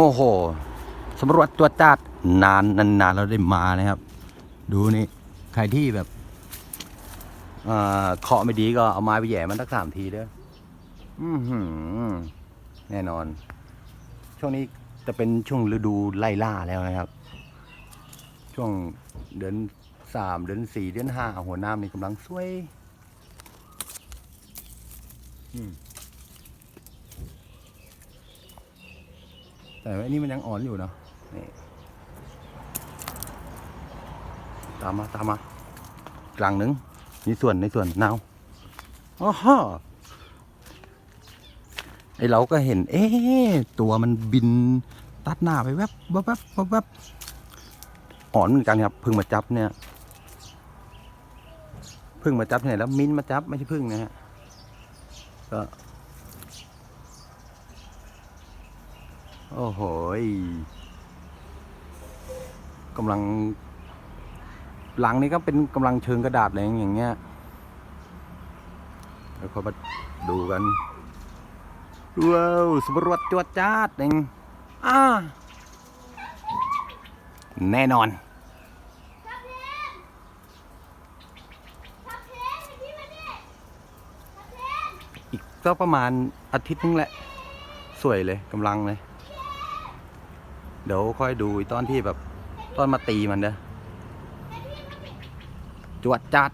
โอ้โหสำรวจตัวจัดนานนานนานเราได้มานะครับ ดูนี่ใครที่แบบเอ่อเคาะไม่ดีก็เอาไม้ไปแย่มันสักสามทีเด้ออือหือแน่นอน ช่วงนี้จะเป็นช่วงฤดูไล่ล่าแล้วนะครับ ช่วงเดือนสามเดือนสี่เดือนห้าหัวน้ำนี่กำลังสวย อืม แต่ว่าอันนี้มันยังอ่อนอยู่เนาะนี่ตามมาตามมากลางหนึ่งนี่ส่วนในส่วนนาวอ๋อไอเราก็เห็น เอ๊ตัวมันบินตัดหน้าไปแวบแวบแวบแวบแวบอ่อนเหมือนกันครับพึ่งมาจับเนี่ยพึ่งมาจับที่ไหนแล้ว มิ้นมาจับไม่ใช่พึ่งนะฮะก็ โอ้โหยกำลัง หลังนี้ก็เป็นกำลังเชิงกระดาษอะไรอย่างเงี้ยแล้วเขามาดูกันว้าวสำรวจจวดจ้าดเองอ่าแน่นอนอีกก็ประมาณอาทิตย์นึงแหละ สวยเลยกำลังเลย เดี๋ยวค่อยดูตอนที่แบบตอนมาตีมันเด้อจวดจัด